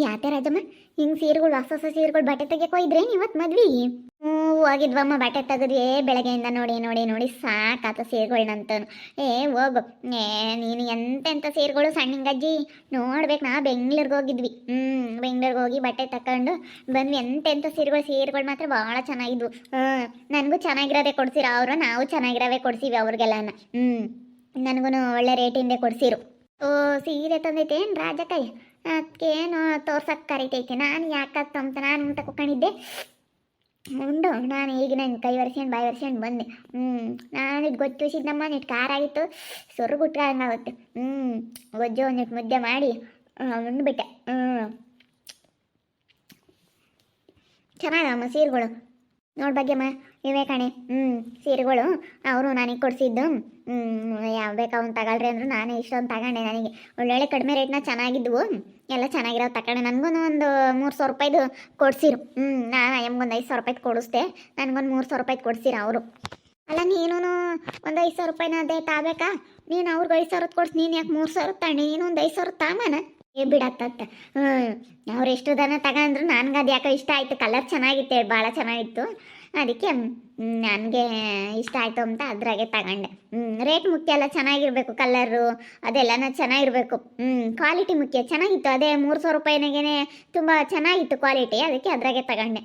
ಯಾತೆ ರಾಜಮ್ಮ? ಹಿಂಗೆ ಸೀರೆಗಳು, ಹೊಸ ಹೊಸ ಸೀರೆಗಳು ಬಟ್ಟೆ ತೆಗಿಯಕ್ಕೆ ಹೋಗಿದ್ರೇನು ಇವತ್ತು ಮದ್ವಿ? ಹ್ಞೂ ಹೋಗಿದ್ವಮ್ಮ ಬಟ್ಟೆ ತೆಗೆದ್ವಿ. ಬೆಳಗ್ಗೆಯಿಂದ ನೋಡಿ ನೋಡಿ ನೋಡಿ ಸಾಕಾತ ಸೀರೆಗಳ್ನಂತನು ಏ, ಹೋಗು. ಏ, ನೀನು ಎಂತೆಂಥ ಸೀರೆಗಳು ಸಣ್ಣಂಗಜ್ಜಿ ನೋಡ್ಬೇಕು ನಾ ಬೆಂಗ್ಳೂರಿಗೆ ಹೋಗಿದ್ವಿ. ಹ್ಞೂ ಬೆಂಗ್ಳೂರಿಗೆ ಹೋಗಿ ಬಟ್ಟೆ ತಕೊಂಡು ಬಂದ್ವಿ. ಎಂತೆಂಥ ಸೀರೆಗಳು ಸೀರೆಗಳು ಮಾತ್ರ ಭಾಳ ಚೆನ್ನಾಗಿದ್ವು. ಹ್ಞೂ, ನನಗೂ ಚೆನ್ನಾಗಿರೋದೇ ಕೊಡ್ಸಿರೋ ಅವರು, ನಾವು ಚೆನ್ನಾಗಿರೋವೇ ಕೊಡ್ಸಿವಿ ಅವ್ರಿಗೆಲ್ಲನ. ಹ್ಞೂ ನನಗೂ ಒಳ್ಳೆ ರೇಟಿಂದೇ ಕೊಡ್ಸಿರು. ಓ, ಸೀರೆ ತಂದೈತೆ ಏನು ರಾಜಕಾಯಿ ಅದಕ್ಕೇನು ತೋರ್ಸಕ್ಕೆ ಕರಿತೈತೆ. ನಾನು ಯಾಕೆ ಅಂತ ನಾನು ಊಟ ಕುಕ್ಕೊಂಡಿದ್ದೆ ಉಂಡು, ನಾನು ಈಗ ನನ್ನ ಕೈ ಒರೆಸ್ಕೊಂಡು ಬಾಯಿ ಒರೆಸ್ಕೊಂಡು ಬಂದೆ. ಹ್ಞೂ ನಾನು ಇದು ಗೊತ್ತು ಸಿದ್ದಮ್ಮ ನಿಟ್ಟು ಖಾರ ಆಗಿತ್ತು. ಸೊರ್ಗುಟ್ಕಾಗತ್ತೆ ಹ್ಞೂ ಗೊಜ್ಜು ಒಂದಿಟ್ಟು ಮುದ್ದೆ ಮಾಡಿ ಉಂಡ್ಬಿಟ್ಟೆ. ಹ್ಞೂ ಚೆನ್ನಾಗಮ್ಮ ಸೀರೆಗಳು. ನೋಡ್ಬಗ್ಗೆಮ್ಮ ಇವೇ ಕಣೆ. ಹ್ಞೂ ಸೀರೆಗಳು ಅವರು ನನಗೆ ಕೊಡಿಸಿದ್ದು. ಯಾವ ಬೇಕು ಅವ್ನು ತಗೊಳ್ರಿ ಅಂದ್ರು ನಾನೇ ಇಷ್ಟೊಂದು ತಗೊಂಡೆ ನನಗೆ. ಒಳ್ಳೊಳ್ಳೆ ಕಡಿಮೆ ರೇಟ್ನ ಚೆನ್ನಾಗಿದ್ವು. ಎಲ್ಲ ಚೆನ್ನಾಗಿರೋ ತಗೊಂಡೆ. ನನಗೂ ಒಂದು ಮೂರು ಸಾವಿರ ರೂಪಾಯಿದು ಕೊಡ್ಸಿರು. ಹ್ಞೂ ನಾನು ಎಮ್ಗೊಂದು ಐದು ಸಾವಿರ ರೂಪಾಯ್ದು ಕೊಡಿಸ್ದೆ. ನನಗೊಂದು ಮೂರು ಸಾವಿರ ರೂಪಾಯ್ದು ಕೊಡಿಸಿರು ಅವರು. ಅಲ್ಲ ನೀನು ಒಂದು ಐದು ಸಾವಿರ ರೂಪಾಯಿನ ಅದೇ ತಾಬೇಕಾ? ನೀನು ಅವ್ರಿಗೆ ಐದು ಸಾವಿರದ ಕೊಡ್ಸಿ, ನೀನು ಯಾಕೆ ಮೂರು ಸಾವಿರ ತಾಣಿ ನೀನು ಒಂದು ಐದು ಸಾವಿರ ತಾಮನ? ಏ ಬಿಡತ್ತತ್ತ ಹ್ಞೂ ಅವ್ರು ಎಷ್ಟು ದನ ತಗೊಂಡ್ರು ನನಗೆ ಅದು ಯಾಕೋ ಇಷ್ಟ ಆಯಿತು. ಕಲರ್ ಚೆನ್ನಾಗಿತ್ತು ಭಾಳ ಚೆನ್ನಾಗಿತ್ತು. ಅದಕ್ಕೆ ನನಗೆ ಇಷ್ಟ ಆಯಿತು ಅಂತ ಅದ್ರಾಗೆ ತಗೊಂಡೆ. ರೇಟ್ ಮುಖ್ಯ ಅಲ್ಲ, ಚೆನ್ನಾಗಿರಬೇಕು ಕಲ್ಲರು ಅದೆಲ್ಲನ ಚೆನ್ನಾಗಿರಬೇಕು. ಕ್ವಾಲಿಟಿ ಮುಖ್ಯ, ಚೆನ್ನಾಗಿತ್ತು. ಅದೇ ಮೂರು ಸಾವಿರ ರೂಪಾಯಿನಾಗೇ ತುಂಬ ಚೆನ್ನಾಗಿತ್ತು ಕ್ವಾಲಿಟಿ ಅದಕ್ಕೆ ಅದ್ರಾಗೆ ತಗೊಂಡೆ.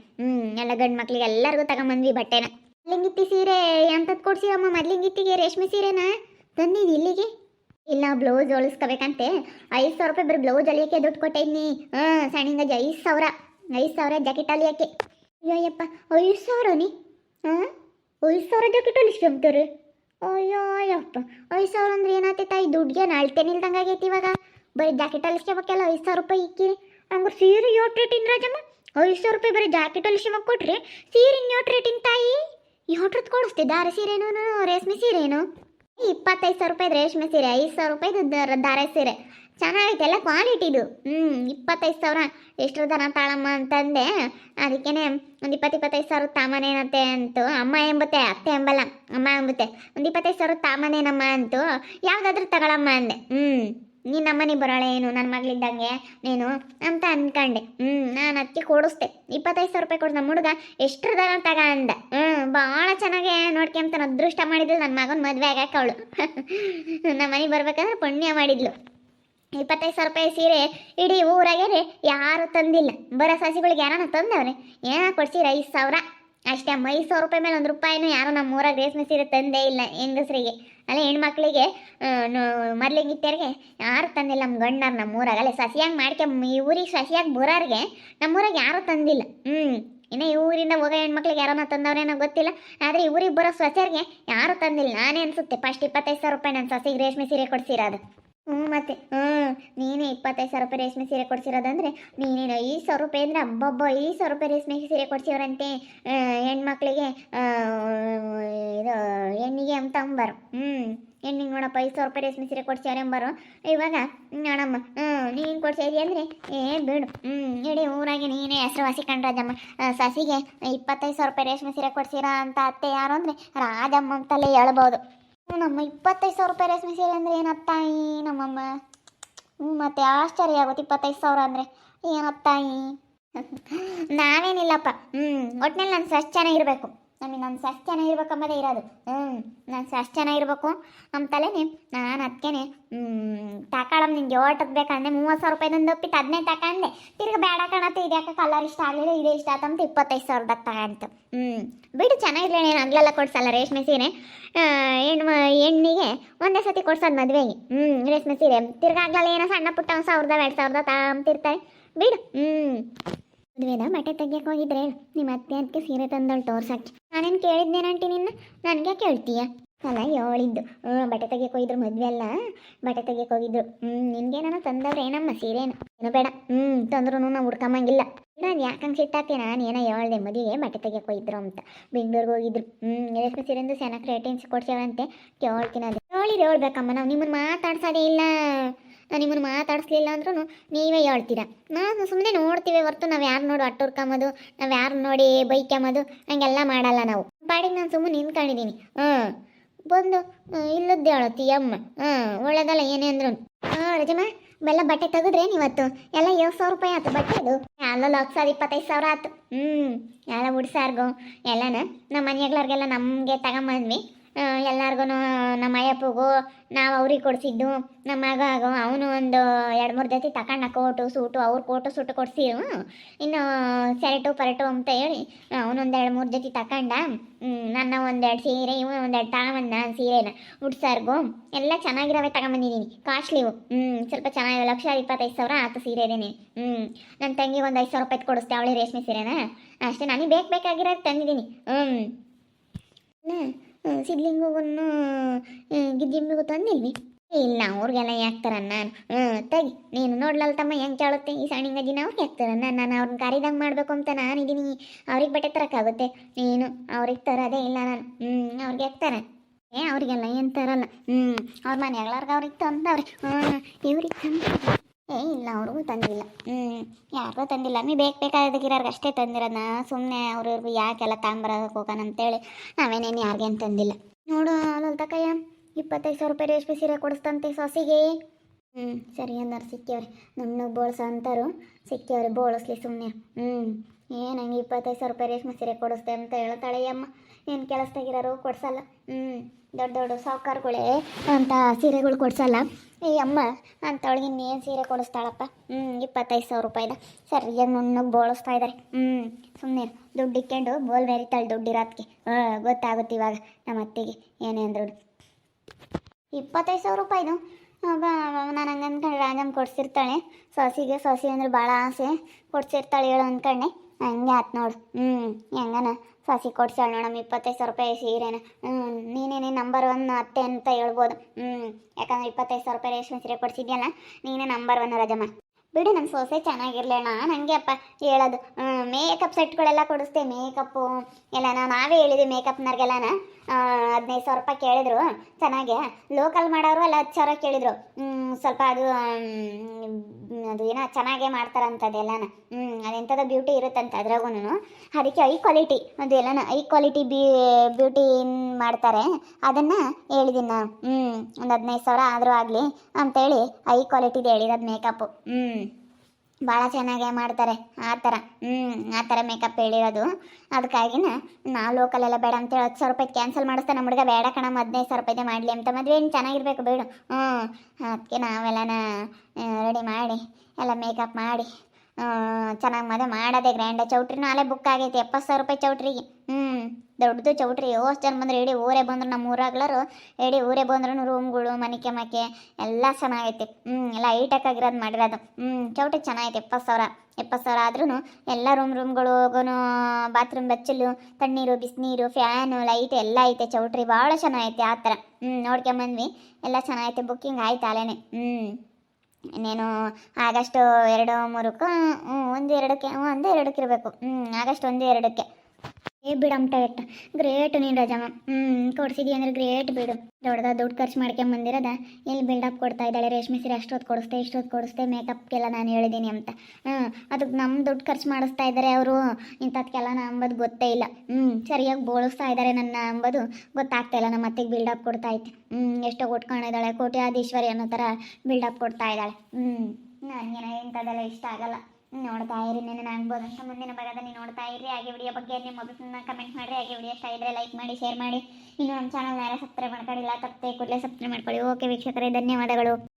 ಎಲ್ಲ ಗಂಡು ಮಕ್ಳಿಗೆ ಎಲ್ಲರಿಗೂ ತಗೊಂಬಂದ್ವಿ ಬಟ್ಟೆನ. ಮೊದ್ಲಿಂಗಿತ್ತಿ ಸೀರೆ ಎಂಥದ್ದು ಕೊಡ್ಸಿರಮ್ಮ ಮೊದ್ಲಿಂಗಿತ್ತಿಗೆ ರೇಷ್ಮೆ ಸೀರೆನ? ತಂದಿದ್ದು ಇಲ್ಲಿಗೆ. ಇಲ್ಲ ಬ್ಲೌಸ್ ಹೊಲಿಸ್ಕೋಬೇಕಂತೆ. ಐದು ಸಾವಿರ ರೂಪಾಯಿ ಬರೀ ಬ್ಲೌಸ್ ಹೊಲಿಯೋಕ್ಕೆ ದುಡ್ಡು ಕೊಟ್ಟಿದ್ದೀನಿ ಹಾಂ ಸಣ್ಣಿಂದ ಐದು ಸಾವಿರ ಐದು ಸಾವಿರ ಜಾಕೆಟ್ ಹೊಲಿಯೋಕ್ಕೆ. ಅಯ್ಯಪ್ಪ ಐದು ಸಾವಿರ ನೀ ಹಾಂ ಐದು ಸಾವಿರ ಜಾಕೆಟ್ ಹೊಲಿಸ್ಕೊಂತಾರೆ ಅಯ್ಯೋ ಅಯ್ಯಪ್ಪ ಐದು ಸಾವಿರ ಅಂದ್ರೆ ಏನಾಗ್ತೈತೆ ಈ ದುಡ್ಡಿಗೆ ಅಳ್ತೇನೆ ಇಲ್ದಂಗೆ ಆಗೈತಿ ಇವಾಗ. ಬರೀ ಜಾಕೆಟ್ ಹೊಲಿಸ್ಕೋಬೇಕಲ್ಲ ಐದು ಸಾವಿರ ರೂಪಾಯಿ ಇಕ್ಕಿರಿ ಹಂಗಾರೆ ಸೀರೆ ಯೋಟ್ ರೇಟಿನ ರಾಜಮ್ಮ? ಐದು ಸಾವಿರ ರೂಪಾಯಿ ಬರೀ ಜಾಕೆಟ್ ಹೊಲಿಸ್ಕೊಂಬ ಕೊಟ್ರಿ ಸೀರೆ ಯೋಟ್ ರೇಟಿನ ತಾಯಿ? ಯೋಟ್ರದ್ದು ಕೊಡಿಸ್ತೆ? ದಾರೆ ಸೀರೆನೂ, ರೇಷ್ಮೆ ಸೀರೆನು? ಇಪ್ಪತ್ತೈದು ಸಾವಿರ ರೂಪಾಯಿ ರೇಷ್ಮೆ ಸೀರೆ, ಐದು ಸಾವಿರ ರೂಪಾಯಿದು ದಾರೆ ಸೀರೆ. ಚೆನ್ನಾಗೈತೆ ಎಲ್ಲ ಕ್ವಾಲಿಟಿದು ಹ್ಞೂ ಇಪ್ಪತ್ತೈದು ಸಾವಿರ. ಎಷ್ಟು ದನ ತಾಳಮ್ಮ ಅಂತಂದೆ. ಅದಕ್ಕೇನೆ ಒಂದು ಇಪ್ಪತ್ತು ಇಪ್ಪತ್ತೈದು ಸಾವಿರ ತಾಮನೇನತ್ತೆ ಅಂತು. ಅಮ್ಮ ಎಂಬುತ್ತೆ, ಅತ್ತೆ ಎಂಬಲ್ಲ, ಅಮ್ಮ ಎಂಬುತ್ತೆ. ಒಂದು ಇಪ್ಪತ್ತೈದು ಸಾವಿರ ತಾಮನೇನಮ್ಮ ಅಂತು. ಯಾವುದಾದ್ರೂ ತಗೊಳಮ್ಮ ಅಂದೆ. ಹ್ಞೂ ನೀನು ನಮ್ಮನೆ ಬರೋಳೆ ಏನು ನನ್ನ ಮಗಳಿದ್ದಂಗೆ, ನೀನು ಅಂತ ಅನ್ಕಂಡೆ. ಹ್ಞೂ ನಾನು ಅದಕ್ಕೆ ಕೊಡಿಸ್ದೆ ಇಪ್ಪತ್ತೈದು ಸಾವಿರ ರೂಪಾಯಿ ಕೊಡ್ದು ನಮ್ಮ ಹುಡುಗ ಎಷ್ಟ್ರ ದನ ತಗ ಅಂದ ಹ್ಞೂ ಭಾಳ ಚೆನ್ನಾಗಿ ನೋಡ್ಕೊಂತಾನೆ ಅದೃಷ್ಟ ಮಾಡಿದ್ಲು ನನ್ನ ಮಗನ ಮದುವೆ ಆಗಕ್ಕೆ ಅವಳು. ನಮ್ಮ ಮನೆಗೆ ಬರ್ಬೇಕಂದ್ರೆ ಪುಣ್ಯ ಮಾಡಿದ್ಲು. ಇಪ್ಪತ್ತೈದು ಸಾವಿರ ರೂಪಾಯಿ ಸೀರೆ ಇಡೀ ಊರಾಗೆ ಯಾರು ತಂದಿಲ್ಲ. ಬರೋ ಸಸಿಗಳಿಗೆ ಯಾರನ್ನ ತಂದವ್ರೆ? ಏನ ಕೊಡ್ಸಿರ ಐದು ಸಾವಿರ? ಅಷ್ಟೇ ಐದು ಸಾವಿರ ರೂಪಾಯಿ ಮೇಲೆ ಒಂದು ರೂಪಾಯಿನೂ ಯಾರು ನಮ್ಮ ಊರಾಗ ರೇಷ್ಮೆ ಸೀರೆ ತಂದೇ ಇಲ್ಲ ಹೆಂಗಸರಿಗೆ. ಅಲ್ಲ, ಹೆಣ್ಮಕ್ಳಿಗೆ ಮರ್ಲಿಂಗಿತ್ತರಿಗೆ ಯಾರು ತಂದಿಲ್ಲ ನಮ್ಮ ಗಂಡರ್ ನಮ್ಮ ಊರಾಗ ಅಲ್ಲೇ, ಸಸಿಯಾಗಿ ಮಾಡ್ಕೆ, ಈ ಊರಿಗೆ ಸಸಿಯಾಗಿ ಬರೋರಿಗೆ ನಮ್ಮೂರಾಗ ಯಾರು ತಂದಿಲ್ಲ. ಹ್ಞೂ ಇನ್ನು ಈ ಊರಿಂದ ಹೋಗೋ ಹೆಣ್ಮಕ್ಳಿಗೆ ಯಾರನ್ನ ತಂದವ್ರೇನೋ ಗೊತ್ತಿಲ್ಲ. ಆದರೆ ಈ ಊರಿಗೆ ಬರೋ ಸಸ್ಯರಿಗೆ ಯಾರು ತಂದಿಲ್ಲ. ನಾನೇ ಅನಿಸುತ್ತೆ, ಫಸ್ಟ್ ಇಪ್ಪತ್ತೈದು ಸಾವಿರ ರೂಪಾಯಿ ನನ್ನ ಸಸಿಗೆ ರೇಷ್ಮೆ ಸೀರೆ ಕೊಡ್ಸಿರೋದು. ಹ್ಞೂ ಮತ್ತೆ ಹ್ಞೂ ನೀನೇ ಇಪ್ಪತ್ತೈದು ಸಾವಿರ ರೂಪಾಯಿ ರೇಷ್ಮೆ ಸೀರೆ ಕೊಡ್ಸಿರೋದಂದ್ರೆ ನೀನೇನು ಈ ಸಾವಿರ ರೂಪಾಯಿ ಅಂದರೆ ಅಬ್ಬಬ್ಬ, ಈ ಸಾವಿರ ರೂಪಾಯಿ ರೇಷ್ಮೆ ಸೀರೆ ಕೊಡ್ಸಿವ್ರಂತೆ ಹೆಣ್ಮಕ್ಳಿಗೆ ಅಂಬಾರು ಹ್ಞೂ ಹೆಣ್ಣಿಗೆ ನೋಡಪ್ಪ ಐದು ಸಾವಿರ ರೂಪಾಯಿ ರೇಷ್ಮೆ ಸೀರೆ ಕೊಡ್ಸ್ಯಾರ ಬರು ಇವಾಗ ನೋಡಮ್ಮ ಹ್ಞೂ ನೀನು ಕೊಡ್ಸಿ ಅಂದರೆ? ಏ, ಬಿಡು. ಹ್ಞೂ ಇಡೀ ಊರಾಗೆ ನೀನೇ ಹೆಸರುವಾಸಿ ಕಂಡ್ರಾಜಮ್ಮ ರಾಜಮ್ಮ ಸಸಿಗೆ ಇಪ್ಪತ್ತೈದು ಸಾವಿರ ರೂಪಾಯಿ ರೇಷ್ಮೆ ಸೀರೆ ಕೊಡ್ಸಿರಾ ಅಂತ ಅತ್ತೆ ಯಾರು ಅಂದರೆ ರಾಜಮ್ಮ ಅಂತಲೇ ಹೇಳ್ಬೋದು. ನಮ್ಮ ಇಪ್ಪತ್ತೈದು ಸಾವಿರ ರೂಪಾಯಿ ರೇಷ್ಮೆ ಸೀರೆ ಅಂದರೆ ಏನತ್ತಾಯಿ ನಮ್ಮಮ್ಮ? ಮತ್ತೆ ಆಶ್ಚರ್ಯ ಆಗುತ್ತೆ ಇಪ್ಪತ್ತೈದು ಸಾವಿರ ಅಂದರೆ. ಏನತ್ತಾಯಿ ನಾವೇನಿಲ್ಲಪ್ಪ ಹ್ಞೂ ಒಟ್ಟಿನಲ್ಲಿ ನಾನು ಸಷ್ಟು ಚೆನ್ನಾಗಿರ್ಬೇಕು ನಮಗೆ ನನ್ನ ಸಷ್ಟು ಚೆನ್ನಾಗಿರ್ಬೇಕು ಅಂಬೋದೇ ಇರೋದು. ಹ್ಞೂ ನಾನು ಸಷ್ಟು ಚೆನ್ನಾಗಿರ್ಬೇಕು ನಮ್ಮ ತಲೆನೇ. ನಾನು ಅದಕ್ಕೇನೆ ತಗೊಳಮ್ ನಿಂಗೆ ಓಟದ್ ಬೇಕಂದೆ ಮೂವತ್ತು ಸಾವಿರ ರೂಪಾಯಿದೊಂದು ಒಪ್ಪಿತ್ತು ಅದನ್ನೇ ತಗೊಂಡೆ ತಿರ್ಗಿ ಬೇಡ ಕಾಣತ್ತೆ ಇದ್ಯಾಕೆ ಕಲರ್ ಇಷ್ಟ ಆಗಲಿಲ್ಲ, ಇದೇ ಇಷ್ಟ ಆತಂತ ಇಪ್ಪತ್ತೈದು ಸಾವಿರದಾಗ ತಗೊಂತು ಹ್ಞೂ ಬಿಡು ಚೆನ್ನಾಗಿಲ್ಲ ನೀನು ಹಗ್ಲೆಲ್ಲ ಕೊಡ್ಸಲ್ಲ ರೇಷ್ಮೆ ಸೀರೆ. ಹೆಣ್ಣು ಹೆಣ್ಣಿಗೆ ಒಂದೇ ಸತಿ ಕೊಡ್ಸೋದು ಮದುವೆಗೆ. ಹ್ಞೂ ರೇಷ್ಮೆ ಸೀರೆ. ತಿರ್ಗಾಗ್ಲಲ್ಲ ಏನೋ ಸಣ್ಣ ಪುಟ್ಟ ಒಂದು ಸಾವಿರದ, ಎರಡು ಸಾವಿರದ ತಾಂತಿರ್ತಾರೆ ಬಿಡು ಹ್ಞೂ ಮದುವೆದ ಬಟ್ಟೆ ತೆಗಿಯಕ್ಕೆ ಹೋಗಿದ್ರೆ ನಿಮ್ಮ ಅತ್ತೆ ಅದಕ್ಕೆ ಸೀರೆ ತಂದಳು ತೋರ್ಸಕ್ಕೆ. ನಾನೇನು ಕೇಳಿದ್ನೇನಂಟಿ ನಿನ್ನ? ನನಗೆ ಕೇಳ್ತೀಯ? ಅಲ್ಲ, ಹೇಳಿದ್ದು. ಹ್ಞೂ ಬಟ್ಟೆ ತೆಗಿಯಕ್ಕೆ ಹೋಗಿದ್ರು ಮದುವೆ ಅಲ್ಲ. ಬಟ್ಟೆ ತೆಗಿಯಕ್ಕೆ ಹೋಗಿದ್ರು. ಹ್ಞೂ ನಿನಗೇನೋ ತಂದವ್ರೆ ಏನಮ್ಮ ಸೀರೆನು? ಏನು ಬೇಡ. ಹ್ಞೂ ತಂದ್ರು ನಾವು ಹುಡ್ಕೊಂಬಂಗಿಲ್ಲ ನಾನು ಯಾಕಂಗೆ ಸಿಟ್ಟಾತೆ? ನಾನು ಏನೋ ಹೇಳ್ದೆ, ಮದುವೆಗೆ ಬಟ್ಟೆ ತೆಗಿಯಕ್ಕೆ ಹೋಗಿದ್ರು ಅಂತ. ಬೆಂಗಳೂರಿಗೆ ಹೋಗಿದ್ರು. ಹ್ಞೂ ರೇಷ್ಮೆ ಸೀರೆಂದು ಚೆನ್ನಾಗಿ ರೇಟಿಂಗ್ಸ್ ಕೊಡ್ಸೇವಂತೆ? ಕೇಳ್ತೀನಿ ಅದು. ಹೇಳಿರಿ ಹೇಳ್ಬೇಕಮ್ಮ. ನಾವು ನಿಮ್ಮನ್ನು ಮಾತಾಡ್ಸೋದೇ ಇಲ್ಲ. ನಿಮ್ಮನ್ನು ಮಾತಾಡಿಸ್ಲಿಲ್ಲ ಅಂದ್ರೂ ನೀವೇ ಹೇಳ್ತೀರಾ. ನಾವು ಸುಮ್ಮನೆ ನೋಡ್ತೀವಿ ಹೊರ್ತು ನಾವು ಯಾರು ನೋಡು ಅಟ್ಟುರ್ಕೊಂಬೋದು ನಾವು ಯಾರು ನೋಡಿ ಬೈಕ್ಯಂಬೋದು ಹಂಗೆಲ್ಲ ಮಾಡಲ್ಲ ನಾವು. ಬಾಡಿಗೆ ನಾನು ಸುಮ್ಮನೆ ನಿಂತ್ಕೊಂಡಿದ್ದೀನಿ ಹಾಂ ಬಂದು ಇಲ್ಲದ್ದು ಹೇಳತ್ತಿ ಅಮ್ಮ. ಹಾಂ ಒಳ್ಳೇದಲ್ಲ ಏನೇ ಅಂದ್ರು ಹಾಂ, ರಜಮ್ಮ, ಬೆಲ್ಲ ಬಟ್ಟೆ ತೆಗೆದ್ರೇನು ಇವತ್ತು? ಎಲ್ಲ ಏಳು ಸಾವಿರ ರೂಪಾಯಿ ಆಯ್ತು ಬಟ್ಟೆ ಅದು? ಎಲ್ಲ ಲಕ್ಷ ಇಪ್ಪತ್ತೈದು ಸಾವಿರ ಆಯ್ತು ಹ್ಞೂ ಎಲ್ಲ ಹುಡ್ಸಾರ್ಗು ಎಲ್ಲನ ನಮ್ಮ ಮನೆಯಾಗ್ಲಾರ್ಗೆಲ್ಲ ನಮಗೆ ತಗೊಂಬಂದ್ವಿ. ಎಲ್ಲಾರ್ಗು ನಮ್ಮ ಅಯ್ಯಪ್ಪಗೂ ನಾವು ಅವ್ರಿಗೆ ಕೊಡಿಸಿದ್ದು, ನಮ್ಮ ಮಗ ಅವನು ಒಂದು ಎರಡು ಮೂರು ಜೊತೆ ತಗೊಂಡ ಕೋಟು ಸೂಟು ಅವ್ರ ಕೋಟು ಸೂಟು ಕೊಡಿಸಿ ಇನ್ನು ಸೆರೆಟು, ಪರಟು ಅಂತ ಹೇಳಿ ಅವನೊಂದು ಎರಡು ಮೂರು ಜೊತೆ ತಗೊಂಡ ನನ್ನ ಒಂದೆರಡು ಸೀರೆ ಇವನು ಒಂದೆರಡು ತಗೊಂಬಂದ ಸೀರೆನ ಉಡ್ಸಾರ್ಗು ಎಲ್ಲ ಚೆನ್ನಾಗಿರೋವೆ ತಗೊಂಬಂದಿದ್ದೀನಿ ಕಾಸ್ಟ್ಲಿವು ಹ್ಞೂ ಸ್ವಲ್ಪ ಚೆನ್ನಾಗಿ ಲಕ್ಷ ಇಪ್ಪತ್ತೈದು ಸಾವಿರ ಆತು ಸೀರೆ ಇದೇನೆ ಹ್ಞೂ ನನ್ನ ತಂಗಿಗೆ ಒಂದು ಐದು ಸಾವಿರ ರೂಪಾಯಿ ಕೊಡಿಸ್ತೆ ಅವಳಿ ರೇಷ್ಮೆ ಸೀರೆನ, ಅಷ್ಟೇ, ನನಗೆ ಬೇಕು ಬೇಕಾಗಿರೋದು ತಂದಿದ್ದೀನಿ ಹ್ಞೂ ಸಿದ್ಲಿಂಗುವನ್ನು ಗಿದ್ದಿಂಬಿಗೂ ತಂದಿಲ್ವಿ. ಇಲ್ಲ, ಅವ್ರಿಗೆಲ್ಲ ಯಾಕ್ತಾರ ನಾನು ಹ್ಞೂ ತೆಗಿ, ನೀನು ನೋಡ್ಲಲ್ಲ ತಮ್ಮ ಹೆಂಗೆ ಚಾಳುತ್ತೆ ಈ ಸಣ್ಣಿಂಗಜಿನ ಅವ್ರಿಗೆ ಯಾಕ್ತಾರ ನಾನು ನಾನು ಅವ್ರನ್ನ ಕರಿದಂಗೆ ಮಾಡಬೇಕು ಅಂತ ನಾನು ಇದ್ದೀನಿ ಅವ್ರಿಗೆ ಬಟ್ಟೆ ತರಕ್ಕಾಗುತ್ತೆ. ನೀನು, ಅವ್ರಿಗೆ ತರೋದೇ ಇಲ್ಲ ನಾನು. ಹ್ಞೂ ಅವ್ರಿಗೆ ಯಾಕ್ತಾರ? ಏ, ಅವ್ರಿಗೆಲ್ಲ ಏನು ತರಲ್ಲ? ಹ್ಞೂ ಅವ್ರ ಮನೆಯಾಗ್ಲಾರ್ಗ ಅವ್ರಿಗೆ ತಂದವ್ರೆ. ಹ್ಞೂ ಇವ್ರಿಗೆ ತಂದ ಏ ಇಲ್ಲ ಅವ್ರಿಗೂ ತಂದಿಲ್ಲ. ಹ್ಞೂ ಯಾರಿಗೂ ತಂದಿಲ್ಲ. ಮೀ ಬೇಕು ಬೇಕಾದಕ್ಕಿರೋರ್ಗೆ ಅಷ್ಟೇ ತಂದಿರೋದು. ನಾ ಸುಮ್ಮನೆ ಅವ್ರಿಗೂ ಯಾಕೆಲ್ಲ ತಗೊಂಬರೋದಕ್ಕೆ ಹೋಗೋಣ ಅಂತೇಳಿ ನಾವೇನೇನು ಯಾರಿಗೇನು ತಂದಿಲ್ಲ. ನೋಡು ಅಲ್ಲ ತಕಯ್ಯ ಇಪ್ಪತ್ತೈದು ಸಾವಿರ ರೂಪಾಯಿ ರೇಷ್ಮೆ ಸೀರೆ ಕೊಡಿಸ್ತಂತೆ ಸೊಸಿಗೆ. ಹ್ಞೂ ಸರಿ ಅನ್ನೋರು ಸಿಕ್ಕೇವ್ರಿ. ನುಣ್ಣಗೆ ಬೋಳ್ಸ ಅಂತಾರು ಸಿಕ್ಕೇವ್ರಿ ಬೋಳಿಸ್ಲಿ ಸುಮ್ಮನೆ ಹ್ಞೂ ಏನು ಹಂಗೆ ಇಪ್ಪತ್ತೈದು ಸಾವಿರ ರೂಪಾಯಿ ರೇಷ್ಮೆ ಸೀರೆ ಕೊಡಿಸ್ತೆ ಅಂತ ಹೇಳ್ತಾಳೆ ಅಮ್ಮ ಏನು ಕೆಲಸದಾಗಿರೋರು ಕೊಡ್ಸಲ್ಲ. ಹ್ಞೂ ದೊಡ್ಡ ದೊಡ್ಡ ಸಾವುಕಾರಗಳೇ ಅಂತ ಸೀರೆಗಳು ಕೊಡ್ಸಲ್ಲ. ಈ ಅಮ್ಮ ಅಂಥವಳಿಗೆ ಇನ್ನೇನು ಸೀರೆ ಕೊಡಿಸ್ತಾಳಪ್ಪ? ಹ್ಞೂ ಇಪ್ಪತ್ತೈದು ಸಾವಿರ ರೂಪಾಯಿದ. ಸರಿಯಾಗಿ ನುಣ್ಣಗೆ ಬೋಳಿಸ್ತಾ ಇದ್ದಾರೆ ಹ್ಞೂ ಸುಮ್ಮನೆ ದುಡ್ಡು ಇಕ್ಕೊಂಡು ಬೋಲ್ ಬೆರಿತಾಳೆ ದುಡ್ಡು ಇರೋದಕ್ಕೆ ಹಾಂ, ಗೊತ್ತಾಗುತ್ತೆ ಇವಾಗ ನಮ್ಮ ಅತ್ತೆಗೆ. ಏನೇ ಅಂದ್ರು. ಇಪ್ಪತ್ತೈದು ಸಾವಿರ ರೂಪಾಯಿದು? ನಾನು ಹಂಗೆ ಅಂದ್ಕೊಂಡು ರಾಜಮ್ಮ ಕೊಡ್ಸಿರ್ತಾಳೆ. ಸೊಸಿಗೆ ಸೊಸಿ ಅಂದ್ರೆ ಭಾಳ ಆಸೆ. ಕೊಡ್ಸಿರ್ತಾಳೆ ಹೇಳು ಅಂದ್ಕೊಂಡೆ ಹಂಗೆ ಆತು ನೋಡು. ಹ್ಞೂ ಹೆಂಗನ? ಸೊಸಿ ಕೊಡ್ಸಾಳ ನೋಡಮ್ಮ ಇಪ್ಪತ್ತೈದು ಸಾವಿರ ರೂಪಾಯಿ ಸೀರೆನ. ಹ್ಞೂ ನೀನೇನೇ ನಂಬರ್ ಒನ್ ಅತ್ತೆ ಅಂತ ಹೇಳ್ಬೋದು. ಹ್ಞೂ ಯಾಕಂದ್ರೆ ಇಪ್ಪತ್ತೈದು ಸಾವಿರ ರೂಪಾಯಿ ರೇಷ್ಮೆ ಸೀರೆ ಕೊಡ್ಸಿದ್ಯಲ್ಲ, ನೀನೇ ನಂಬರ್ ಒನ್ ರಜಮ್ಮ. ಬಿಡು ನನ್ನ ಸೊಸೆ ಚೆನ್ನಾಗಿರ್ಲಿಲ್ಲ ನಾನು ಹಂಗೆ ಅಪ್ಪ ಹೇಳೋದು ಮೇಕಪ್ ಸೆಟ್ಗಳೆಲ್ಲ ಕೊಡಿಸ್ತೆ ಮೇಕಪ್ಪು ಎಲ್ಲ ನಾವು ಹೇಳಿದ್ವಿ ಮೇಕಪ್ನವ್ರಿಗೆಲ್ಲನ. ಹದಿನೈದು ಸಾವಿರ ರೂಪಾಯಿ ಕೇಳಿದ್ರು, ಚೆನ್ನಾಗೆ. ಲೋಕಲ್ ಮಾಡೋರು ಅಲ್ಲ ಹತ್ತು ಸಾವಿರ ಕೇಳಿದ್ರು. ಸ್ವಲ್ಪ ಅದು ಅದು ಏನೋ ಚೆನ್ನಾಗೇ ಮಾಡ್ತಾರಂತದೆಲ್ಲನ. ಹ್ಞೂ ಅದೆಂಥದ್ದು ಬ್ಯೂಟಿ ಇರುತ್ತಂತ ಅದ್ರಾಗೂ ಅದಕ್ಕೆ ಐ ಕ್ವಾಲಿಟಿ, ಅದು ಎಲ್ಲನ ಐ ಕ್ವಾಲಿಟಿ ಬ್ಯೂ ಬ್ಯೂಟಿ ಮಾಡ್ತಾರೆ. ಅದನ್ನು ಹೇಳಿದ್ದೀನಿ ನಾನು. ಹ್ಞೂ ಒಂದು ಹದಿನೈದು ಸಾವಿರ ಆದರೂ ಆಗಲಿ ಅಂತೇಳಿ ಐ ಕ್ವಾಲಿಟಿದು ಹೇಳಿರೋದು ಮೇಕಪ್ಪು. ಹ್ಞೂ ಭಾಳ ಚೆನ್ನಾಗೇ ಮಾಡ್ತಾರೆ, ಆ ಥರ. ಹ್ಞೂ ಆ ಥರ ಮೇಕಪ್ ಹೇಳಿರೋದು. ಅದಕ್ಕಾಗಿನ ನಾ ಲೋಕಲೆಲ್ಲ ಬೇಡ ಅಂತೇಳಿ ಹತ್ತು ಸಾವಿರ ರೂಪಾಯಿ ಕ್ಯಾನ್ಸಲ್ ಮಾಡಿಸ್ತಾ ನಮ್ಮ ಹುಡುಗ ಬೇಡ ಕಣಮ್ಮ, ಹದಿನೈದು ಸಾವಿರ ರೂಪಾಯಿದೆ ಮಾಡಲಿ ಅಂತ ಮದುವೆ ಏನು ಚೆನ್ನಾಗಿರ್ಬೇಕು, ಬೇಡ. ಹ್ಞೂ ಅದಕ್ಕೆ ನಾವೆಲ್ಲನ ರೆಡಿ ಮಾಡಿ, ಎಲ್ಲ ಮೇಕಪ್ ಮಾಡಿ. ಚೆನ್ನಾಗಿ ಮದುವೆ ಮಾಡೋದೆ ಗ್ರ್ಯಾಂಡ ಚೌಟ್ರಿನೂ ಅಲ್ಲೇ ಬುಕ್ ಆಗೈತಿ, ಎಪ್ಪತ್ತು ಸಾವಿರ ರೂಪಾಯಿ ಚೌಟ್ರಿಗೆ ಹ್ಞೂ ದೊಡ್ಡದು ಚೌಟ್ರಿ. ಎಷ್ಟು ಜನ ಬಂದ್ರೆ, ಇಡೀ ಊರೇ ಬಂದರು ನಮ್ಮ ಊರಾಗ್ಲರು, ಇಡೀ ಊರೇ ಬಂದ್ರೂ ರೂಮ್ಗಳು ಮನಿಕೆ ಮಕೆ ಎಲ್ಲ ಚೆನ್ನಾಗೈತಿ. ಹ್ಞೂ ಎಲ್ಲ ಐಟಕ್ ಆಗಿರೋದು ಮಾಡಿರೋದು. ಹ್ಞೂ ಚೌಟ್ರಿ ಚೆನ್ನಾಗೈತೆ, ಎಪ್ಪತ್ತು ಸಾವಿರ. ಎಪ್ಪತ್ತು ಸಾವಿರ ಆದ್ರೂ ಎಲ್ಲ ರೂಮ್ ರೂಮ್ಗಳು ಹೋಗೋನು ಬಾತ್ರೂಮ್ ಬೆಚ್ಚಲು, ತಣ್ಣೀರು, ಬಿಸಿನೀರು ಫ್ಯಾನು ಲೈಟ್ ಎಲ್ಲ ಐತೆ ಚೌಟ್ರಿ. ಭಾಳ ಚೆನ್ನಾಗೈತೆ, ಆ ಥರ. ಹ್ಞೂ ನೋಡ್ಕೊಂಬಂದ್ವಿ ಎಲ್ಲ ಚೆನ್ನಾಗೈತೆ ಬುಕ್ಕಿಂಗ್ ಆಯ್ತು ಅಲ್ಲೇ ಹ್ಞೂ ಇನ್ನೇನು ಆಗಸ್ಟ್ ಎರಡು ಮೂರಕ್ಕೆ ಒಂದು ಎರಡಕ್ಕೆ ಒಂದು ಎರಡಕ್ಕೆ ಇರಬೇಕು. ಹ್ಞೂ ಆಗಸ್ಟ್ ಒಂದು ಎರಡಕ್ಕೆ. ಏ ಬಿಡಮ್ಟ ಎಟ್ಟ. ಗ್ರೇಟ್ ನೀನು ರಜಮ್ಮ ಹ್ಞೂ ಕೊಡ್ಸಿದಿ ಅಂದ್ರೆ ಗ್ರೇಟ್ ಬಿಡು. ದೊಡ್ಡದ ದುಡ್ಡು ಖರ್ಚು ಮಾಡ್ಕೊಂಬಂದಿರೋದ ಇಲ್ಲಿ ಬಿಲ್ಡಪ್ ಕೊಡ್ತಾ ಇದ್ದಾಳೆ? ರೇಷ್ಮೆ ಸೀರೆ ಅಷ್ಟೊತ್ತು ಕೊಡಿಸ್ತೆ ಇಷ್ಟೊತ್ತು ಕೊಡಿಸ್ತೆ ಮೇಕಪ್ಗೆಲ್ಲ ನಾನು ಹೇಳಿದ್ದೀನಿ ಅಂತ. ಹ್ಞೂ ಅದಕ್ಕೆ ನಮ್ಮ ದುಡ್ಡು ಖರ್ಚು ಮಾಡಿಸ್ತಾ ಇದ್ದಾರೆ ಅವರು. ಇಂಥದ್ಕೆಲ್ಲ ಅಂಬೋದು ಗೊತ್ತೇ ಇಲ್ಲ. ಹ್ಞೂ ಸರಿಯಾಗಿ ಬೋಳಿಸ್ತಾ ಇದ್ದಾರೆ ನನ್ನ ಅಂಬೋದು. ಗೊತ್ತಾಗ್ತಾ ಇಲ್ಲ ನಮ್ಮ ಅತ್ತೆಗೆ ಬಿಲ್ಡಪ್ ಕೊಡ್ತಾ ಐತೆ ಹ್ಞೂ ಎಷ್ಟೋ ಕೊಟ್ಕೊಂಡಿದ್ದಾಳೆ ಕೋಟ್ಯಾಧೀಶ್ವರಿ ಅನ್ನೋ ಥರ ಬಿಲ್ಡಪ್ ಕೊಡ್ತಾ ಇದ್ದಾಳೆ. ಹ್ಞೂ ನನಗೆ ಇಂಥದ್ದೆಲ್ಲ ಇಷ್ಟ ಆಗಲ್ಲ. ನೋಡ್ತಾ ಇರಿ ನೆನೆ ಅಂತ ಮುಂದಿನ ಭಾಗದಲ್ಲಿ ನೋಡ್ತಾ ಇರಿ. ಹಾಗೆ ವಿಡಿಯೋ ಬಗ್ಗೆ ನಿಮ್ಮ ಅಭಿಪ್ರಾಯ ಕಮೆಂಟ್ ಮಾಡಿರಿ. ಹಾಗೆ ವಿಡಿಯೋ ಇಷ್ಟ ಇದ್ದರೆ ಲೈಕ್ ಮಾಡಿ ಶೇರ್ ಮಾಡಿ. ಇನ್ನು ನಮ್ಮ ಚಾನಲ್ ಯಾರೇ ಸಬ್ಸ್ಕ್ರೈಬ್ ಮಾಡ್ಕೊಳ್ಳಿಲ್ಲ ತಪ್ಪದೆ ಕೂಡಲೇ ಸಬ್ಸ್ಕ್ರೈಬ್ ಮಾಡ್ಕೊಳ್ಳಿ. ಓಕೆ ವೀಕ್ಷಕರೇ, ಧನ್ಯವಾದಗಳು.